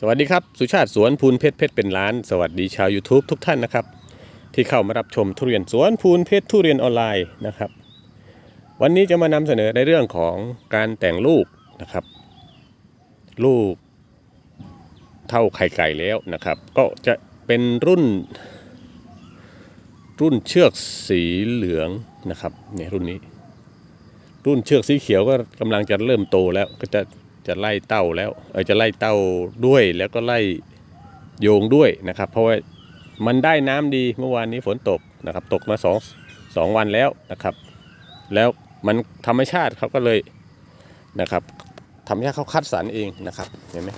สวัสดีครับ สุชาติสวนพูนเพชรเพชรเป็นล้าน สวัสดีชาว YouTube ทุกท่านนะครับ ที่เข้ามารับชมทุเรียนสวนพูนเพชรทุเรียนออนไลน์นะครับ วันนี้จะมานำเสนอในเรื่องของการแต่งลูกนะครับ ลูกเท่าไข่ไก่แล้วนะครับ ก็จะเป็นรุ่น รุ่นเชือกสีเหลืองนะครับเนี่ยรุ่นนี้ รุ่นเชือกสีเขียวก็กำลังจะเริ่มโตแล้วก็จะ จะไล่เต้าแล้วเออจะไล่เต้าด้วยแล้วก็ไล่โยงด้วยนะครับ เพราะว่ามันได้น้ำดีเมื่อวานนี้ฝนตกนะครับ ตกมาสองสองวันแล้วนะครับ แล้วมันธรรมชาติเขาก็เลยนะครับธรรมชาติเขาคัดสรรเองนะครับเห็นไหม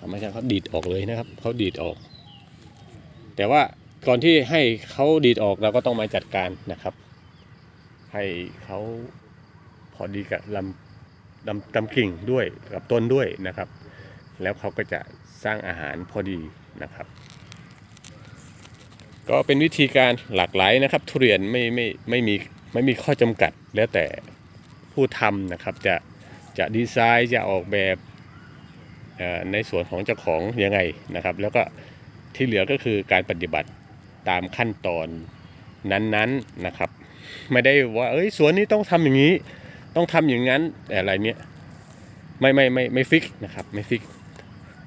ธรรมชาติเขาดีดออกเลยนะครับเขาดีดออก แต่ว่าก่อนที่ให้เขาดีดออกเราก็ต้องมาจัดการนะครับ ให้เขาพอดีกับลำ ลำลำกิ่งด้วยกับต้นด้วยนะครับ แล้วเขาก็จะสร้างอาหารพอดีนะครับ ก็เป็นวิธีการหลากหลายนะครับ ทุเรียนไม่ไม่ไม่มีไม่มีข้อจำกัดแล้วแต่ผู้ทำนะครับจะจะดีไซน์จะออกแบบในส่วนของเจ้าของยังไงนะครับ แล้วก็ที่เหลือก็คือการปฏิบัติตามขั้นตอนนั้นๆนะครับ ไม่ได้ว่าเอ้ยสวนนี้ต้องทำอย่างนี้ ต้องทำอย่างนั้นอะไรเนี้ยไม่ไม่ไม่ไม่ฟิกนะครับไม่ฟิก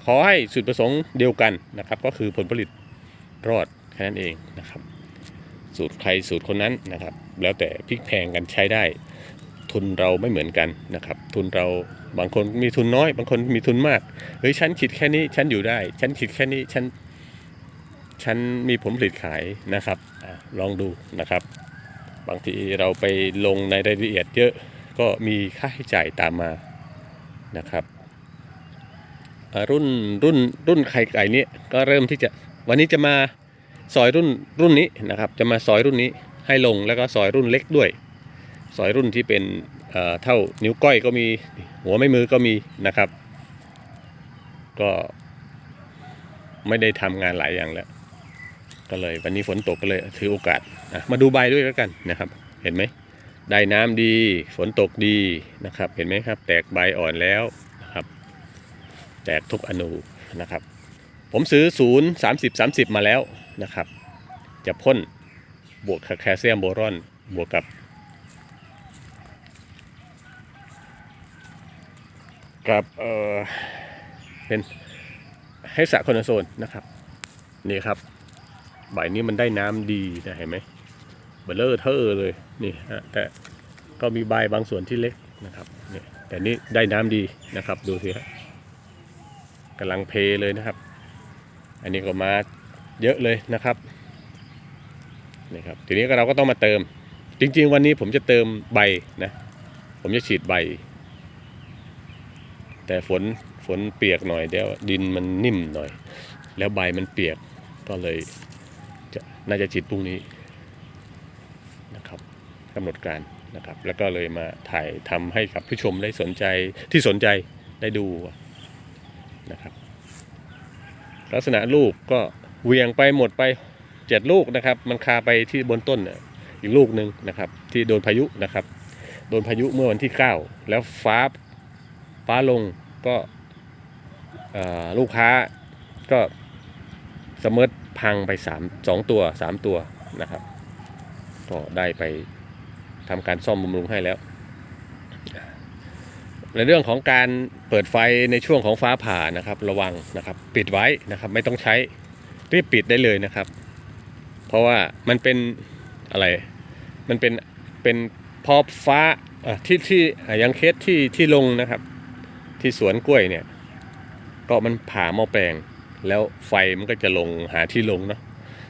ขอให้จุดประสงค์เดียวกันนะครับ ก็คือผลผลิตรอดแค่นั้นเองนะครับ สูตรใครสูตรคนนั้นนะครับ แล้วแต่พลิกแพงกันใช้ได้ ทุนเราไม่เหมือนกันนะครับ ทุนเราบางคนมีทุนน้อย บางคนมีทุนมากเฮ้ยฉันคิดแค่นี้ฉันอยู่ได้ ฉันคิดแค่นี้ฉันฉันมีผลผลิตขายนะครับอลองดูนะครับ บางทีเราไปลงในรายละเอียดเยอะ ก็มีค่าใช้จ่ายตามมานะครับรุ่นรุ่นรุ่นไข่ไก่นี้ก็เริ่มที่จะวันนี้จะมาซอยรุ่นรุ่นนี้นะครับ จะมาซอยรุ่นนี้ให้ลงแล้วก็ซอยรุ่นเล็กด้วย ซอยรุ่นที่เป็นเท่านิ้วก้อยก็มีหัวไม่มือก็มีนะครับ ก็ไม่ได้ทำงานหลายอย่างแล้ว ก็เลยวันนี้ฝนตกก็เลยถือโอกาสมาดูใบด้วยแล้วกันนะครับ เห็นไหม ได้น้ำดีฝนตกดีนะครับ เห็นไหมครับ แตกใบอ่อนแล้วนะครับ แตกทุกอนูนะครับ ผมซื้อศูนย์สามสิบสามสิบมาแล้วนะครับ จะพ่นบวกแคลเซียมโบรอนบวกกับกับเออเป็นเฮกซาโคนโซนนะครับ นี่ครับ ใบนี้มันได้น้ำดีนะเห็นไหม เบลเลอร์เทอร์เลยนี่ฮะแต่ก็มีใบบางส่วนที่เล็กนะครับนี่แต่นี่ได้น้ำดีนะครับดูสิฮะกำลังเพเลยนะครับ อันนี้ก็มาเยอะเลยนะครับนี่ครับทีนี้เราก็ต้องมาเติม จริง ๆ วันนี้ผมจะเติมใบนะผมจะฉีดใบ แต่ฝนฝนเปียกหน่อยเดี๋ยวดินมันนิ่มหน่อย แล้วใบมันเปียกก็เลยจะน่าจะฉีดพรุ่งนี้ นะครับกำหนดการนะครับ แล้วก็เลยมาถ่ายทำให้กับผู้ชมได้สนใจที่สนใจได้ดูนะครับ ลักษณะลูกก็เหวียงไปหมดไปเจ็ดลูกนะครับ มันคาไปที่บนต้นอีกลูกหนึ่งนะครับ ที่โดนพายุนะครับ โดนพายุเมื่อวันที่ 9 แล้วฟ้าฟ้าลงก็ลูกค้าก็สมมติพังไปสามสองตัวสามตัวนะครับ ก็ได้ไปทำการซ่อมบำรุงให้แล้ว ในเรื่องของการเปิดไฟในช่วงของฟ้าผ่านะครับ ระวังนะครับ ปิดไว้นะครับ ไม่ต้องใช้รีบปิดได้เลยนะครับ เพราะว่ามันเป็นอะไร มันเป็นเป็นพอฟ้าที่ที่ยังเคสที่ที่ลงนะครับ ที่สวนกล้วยเนี่ย ก็มันผ่าหม้อแปลง แล้วไฟมันก็จะลงหาที่ลงเนาะ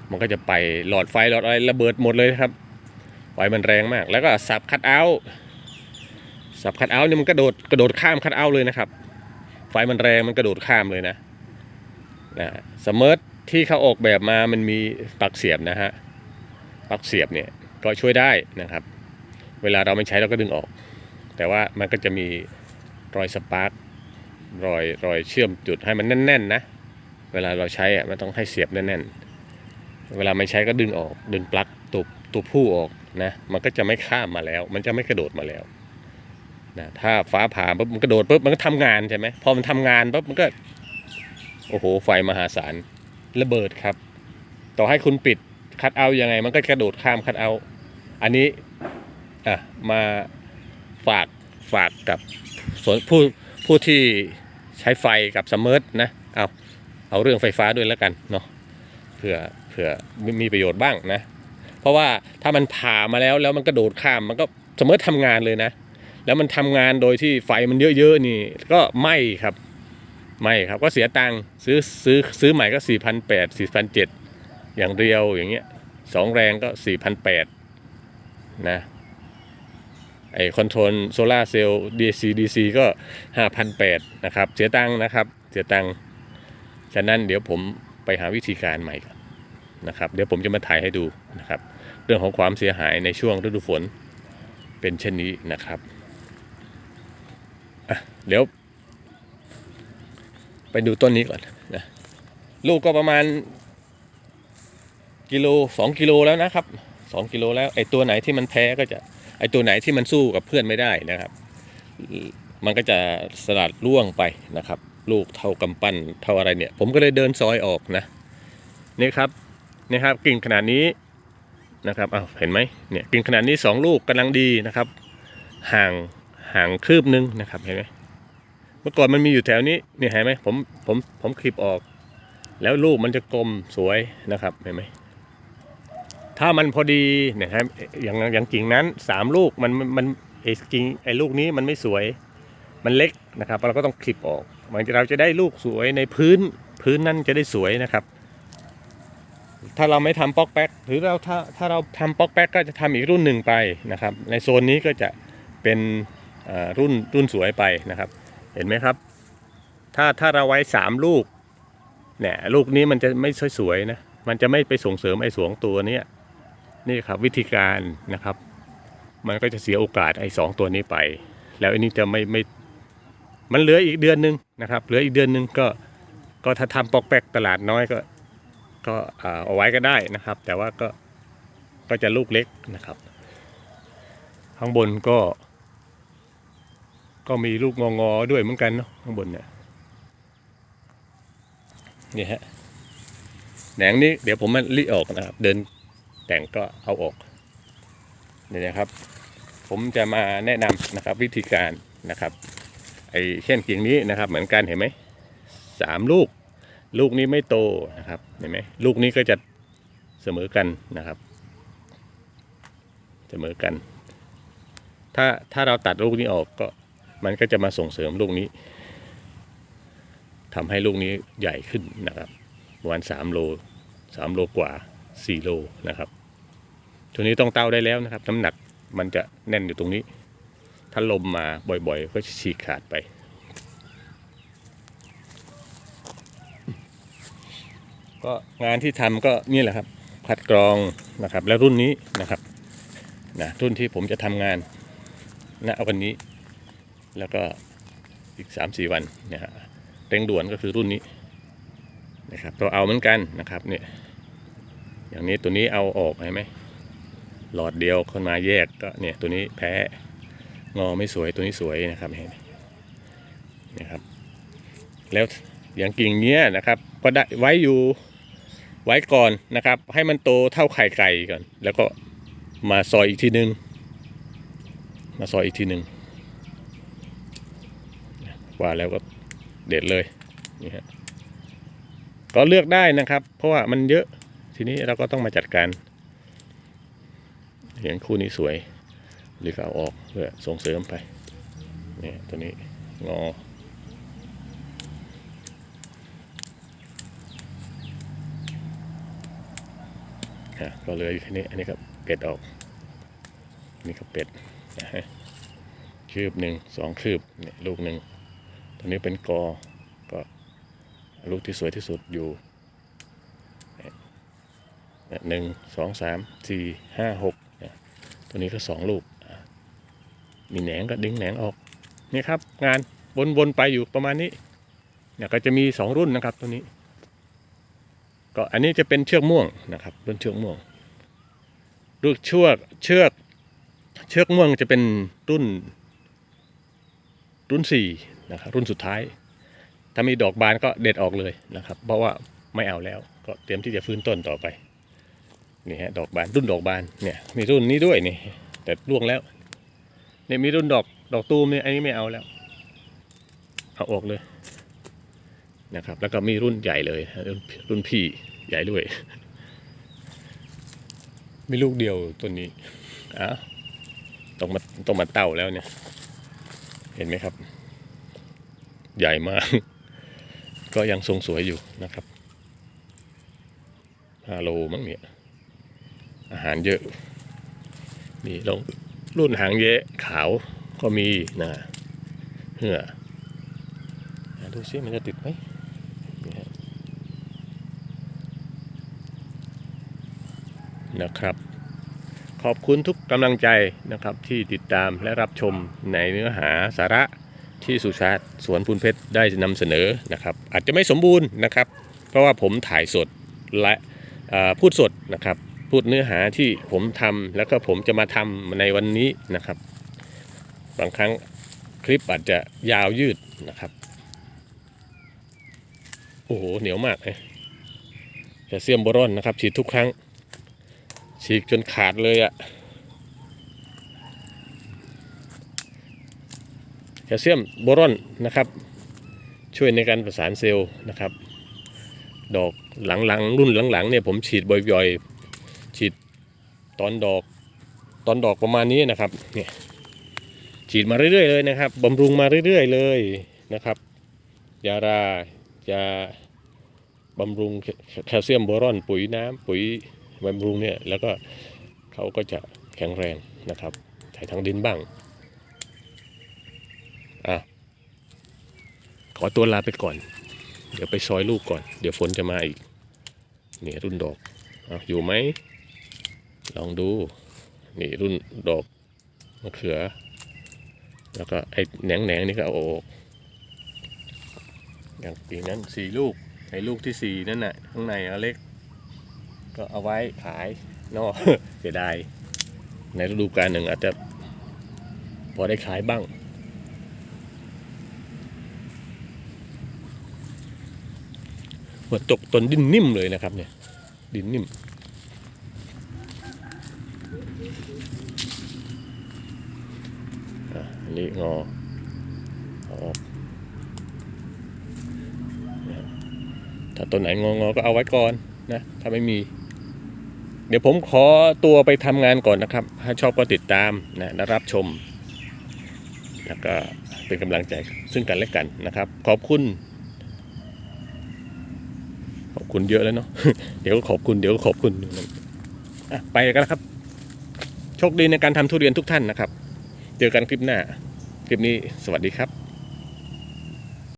มันก็จะไปหลอดไฟหลอดอะไรระเบิดหมดเลยครับ ไฟมันแรงมาก แล้วก็สับคัดเอาท์สับคัดเอาท์เนี่ยมันกระโดดกระโดดข้ามคัดเอาท์เลยนะครับ ไฟมันแรงมันกระโดดข้ามเลยนะนะสมมติที่เขาออกแบบมามันมีปลั๊กเสียบนะฮะปลั๊กเสียบเนี่ยก็ช่วยได้นะครับ เวลาเราไม่ใช้เราก็ดึงออก แต่ว่ามันก็จะมีรอยสปาร์กรอยรอยเชื่อมจุดให้มันแน่นๆนะเวลาเราใช้อะมันต้องให้เสียบแน่นๆเวลาไม่ใช้ก็ดึงออก ดึงปลั๊กตัวตัวผู้ออก นะมันก็จะไม่ข้ามมาแล้ว มันจะไม่กระโดดมาแล้วนะถ้าฟ้าผ่าปุ๊บมันกระโดดปุ๊บมันก็ทำงานใช่ไหมพอมันทำงานปุ๊บมันก็ โอ้โหไฟมหาศาลระเบิดครับ ต่อให้คุณปิดคัดเอาท์ยังไง มันก็กระโดดข้ามคัดเอา อันนี้อะมาฝากฝากกับส่วนผู้ผู้ที่ใช้ไฟกับสมมอร์นะเอาเอาเรื่องไฟฟ้าด้วยแล้วกันเนาะเผื่อเผื่อมมีประโยชน์บ้างนะ เพราะว่าถ้ามันผ่ามาแล้วแล้วมันกระโดดข้ามมันก็สมมติทำงานเลยนะ แล้วมันทำงานโดยที่ไฟมันเยอะๆนี่ก็ไหม้ครับไหม้ครับก็เสียตังค์ซื้อซื้อซื้อใหม่ก็4 8 0 0 4 7 0 0อย่างเรียวอย่างเงี้ยสองแรงก็ 4 8 0 0นะไอคอนโทรลโซลาเซลล์ DC DC ก็ 5,800นะครับ เสียตังค์นะครับ เสียตังค์ ฉะนั้นเดี๋ยวผมไปหาวิธีการใหม่ก่อน นะครับ เดี๋ยวผมจะมาถ่ายให้ดูนะครับ เรื่องของความเสียหายในช่วงฤดูฝนเป็นเช่นนี้นะครับอะเดี๋ยว ไปดูต้นนี้ก่อนนะลูกก็ประมาณกิโลสองกิโลแล้วนะครับสองกิโลแล้วไอ้ตัวไหนที่มันแพ้ก็จะไอ้ตัวไหนที่มันสู้กับเพื่อนไม่ได้นะครับ มันก็จะสลัดล่วงไปนะครับ ลูกเท่ากำปั้นเท่าอะไรเนี่ย ผมก็เลยเดินซอยออกนะนี่ครับ นี่ครับกิ่งขนาดนี้นะครับเอ้าเห็นไหมเนี่ยกิ่งขนาดนี้สองลูกกำลังดีนะครับ ห่างห่างคืบนึงนะครับเห็นไหมเมื่อก่อนมันมีอยู่แถวนี้เนี่ยเห็นไหมผมผมผมคลิปออก แล้วลูกมันจะกลมสวยนะครับเห็นไหมถ้ามันพอดีเนี่ยฮะอย่างอย่างกิ่งนั้นสามลูกมันมันมันไอ้กิ่งไอ้ลูกนี้มันไม่สวยมันเล็กนะครับเราก็ต้องคลิปออกมันเราจะได้ลูกสวยในพื้นพื้นนั้นจะได้สวยนะครับ ถ้าเราไม่ทำป๊อกแป๊กหรือเราถ้าถ้าเราทำป๊อกแป๊กก็จะทำอีกรุ่นหนึ่งไปนะครับ ในโซนนี้ก็จะเป็นรุ่นรุ่นสวยไปนะครับ เห็นไหมครับ ถ้าถ้าเราไว้สามลูกเนี่ยลูกนี้มันจะไม่สวยๆนะมันจะไม่ไปส่งเสริมไอ้สวงตัวเนี้ยนี่ครับวิธีการนะครับ มันก็จะเสียโอกาสไอ้สองตัวนี้ไป แล้วอันนี้จะไม่ไม่มันเหลืออีกเดือนหนึงนะครับเหลืออีกเดือนหนึงก็ก็ถ้าทำปอกแป๊กตลาดน้อยก็ ก็เอาไว้ก็ได้นะครับ แต่ว่าก็ก็จะลูกเล็กนะครับ ข้างบนก็ ก็มีลูกงองอๆด้วยเหมือนกันเนาะข้างบนเนี่ยนี่ฮะแหนงนี้เดี๋ยวผมมันรีออกนะครับ เดินแต่งก็เอาออกนี่นะครับ ผมจะมาแนะนำนะครับ วิธีการนะครับไอ้เช่นกิ่งนี้นะครับ เหมือนกันเห็นไหมสามลูก ลูกนี้ไม่โตนะครับเห็นไหมลูกนี้ก็จะเสมอกันนะครับ เสมอกัน ถ้าถ้าเราตัดลูกนี้ออกก็มันก็จะมาส่งเสริมลูกนี้ทำให้ลูกนี้ใหญ่ขึ้นนะครับประมาณสามโลสามโลกว่าสี่โลนะครับช่วนี้ต้องเต้าได้แล้วนะครับ น้ำหนักมันจะแน่นอยู่ตรงนี้ ถ้าลมมาบ่อยๆ ก็จะฉีกขาดไป ก็งานที่ทำก็นี่แหละครับคัดกรองนะครับ แล้วรุ่นนี้นะครับนะรุ่นที่ผมจะทำงานณวันนี้ แล้วก็อีก3าสี่วันเนี่ยฮะเร่งด่วนก็คือรุ่นนี้นะครับตัวเอาเหมือนกันนะครับเนี่ยอย่างนี้ตัวนี้เอาออกเห็นไหมหลอดเดียวคนมาแยกก็เนี่ยตัวนี้แพ้งอไม่สวยตัวนี้สวยนะครับเห็นไหมนี่ครับแล้วอย่างกิ่งเนี้ยนะครับก็ได้ไว้อยู่ ไว้ก่อนนะครับ ให้มันโตเท่าไข่ไก่ก่อน แล้วก็มาซอยอีกทีนึง มาซอยอีกทีหนึ่งว่าแล้วก็เด็ดเลยนี่ฮะก็เลือกได้นะครับ เพราะว่ามันเยอะทีนี้เราก็ต้องมาจัดการอย่างคู่นี้สวยหรือเอาออกเพื่อส่งเสริมไปเนี่ยตัวนี้งอ อะก็เหลยแค่นี้อันนี้ก็เป็ดออกอันนี่ก็เป็ดนะฮะคืบหนึ่งสองคืบเนี่ยลูกหนึ่งตัวนี้เป็นกอก็ลูกที่สวยที่สุดอยู่หนึ่งสองสามสี่ห้าหกตัวนี้ก็สองลูก มีแหนงก็ดึงแหนงออกนี่ครับงานวนๆไปอยู่ประมาณนี้เนี่ยก็จะมีสองรุ่นนะครับตัวนี้ ก็อันนี้จะเป็นเชือกม่วงนะครับรุ่นเชือกม่วงรุ่นเชือกเชือกเชือกม่วงจะเป็นรุ่น รุ่นสี่นะครับรุ่นสุดท้าย ถ้ามีดอกบานก็เด็ดออกเลยนะครับ เพราะว่าไม่เอาแล้วก็เตรียมที่จะฟื้นต้นต่อไปนี่ฮะดอกบานรุ่นดอกบานเนี่ยมีรุ่นนี้ด้วยนี่แต่ร่วงแล้วเนี่ยมีรุ่นดอกดอกตูมเนี่ยอันนี้ไม่เอาแล้วเอาออกเลย นะครับ แล้วก็มีรุ่นใหญ่เลยรุ่นพี่ใหญ่ด้วยมีลูกเดียวตัวนี้อ้าวต้องมาต้องมาเต่าแล้วเนี่ย เห็นไหมครับ ใหญ่มาก ก็ยังทรงสวยอยู่นะครับฮาโลมั้งเนี่ย อาหารเยอะ นี่ลองรุ่นหางเยะขาวก็มีนะเหืออะดูซิมันจะติดไหมนี่ฮะ นะครับ ขอบคุณทุกกำลังใจนะครับที่ติดตามและรับชมในเนื้อหาสาระที่สุชาติสวนพูนเพชรได้นำเสนอนะครับ อาจจะไม่สมบูรณ์นะครับ เพราะว่าผมถ่ายสดและพูดสดนะครับ พูดเนื้อหาที่ผมทำแล้วก็ผมจะมาทำในวันนี้นะครับ บางครั้งคลิปอาจจะยาวยืดนะครับ โอ้โหเหนียวมากเลยแคลเซียมบรอนนะครับฉีดทุกครั้ง ฉีกจนขาดเลยอะแคลเซียมโบรอนนะครับ ช่วยในการประสานเซลล์นะครับ ดอกหลังๆ รุ่นหลังๆเนี่ยผมฉีดบ่อยๆ ฉีดตอนดอกตอนดอกประมาณนี้นะครับเนี่ยฉีดมาเรื่อยๆเลยนะครับบำรุงมาเรื่อยๆเลยนะครับ ยารายาบำรุงแคลเซียมโบรอนปุ๋ยน้ำปุ๋ย บำรุงเนี่ยแล้วก็เขาก็จะแข็งแรงนะครับใส่ทางดินบ้างอะขอตัวลาไปก่อน เดี๋ยวไปซอยลูกก่อน เดี๋ยวฝนจะมาอีกนี่รุ่นดอกออยู่ไหม ลองดู นี่รุ่นดอกมะเขือ แล้วก็ไอ้แหนงแหนงนี่ก็เอาออกอย่างปีนั้นสี่ลูกไอ้ลูกที่สี่นั่นน่ะข้างในอันเล็ก ก็เอาไว้ขายนอกเสียดายในฤดูกาลหนึ่งอาจจะพอได้ขายบ้าง หัวตกต้นดินนิ่มเลยนะครับเนี่ย ดินนิ่ม อันนี้งอออกถ้าต้นไหนงองอก็เอาไว้ก่อนนะ ถ้าไม่มี เดี๋ยวผมขอตัวไปทำงานก่อนนะครับ ถ้าชอบก็ติดตามนะและรับชม แล้วก็เป็นกำลังใจซึ่งกันและกันนะครับ ขอบคุณ ขอบคุณเยอะแล้วเนาะเดี๋ยวขอบคุณเดี๋ยวขอบคุณอะไปกันแล้วครับ โชคดีในการทำทุเรียนทุกท่านนะครับ เจอกันคลิปหน้า คลิปนี้สวัสดีครับ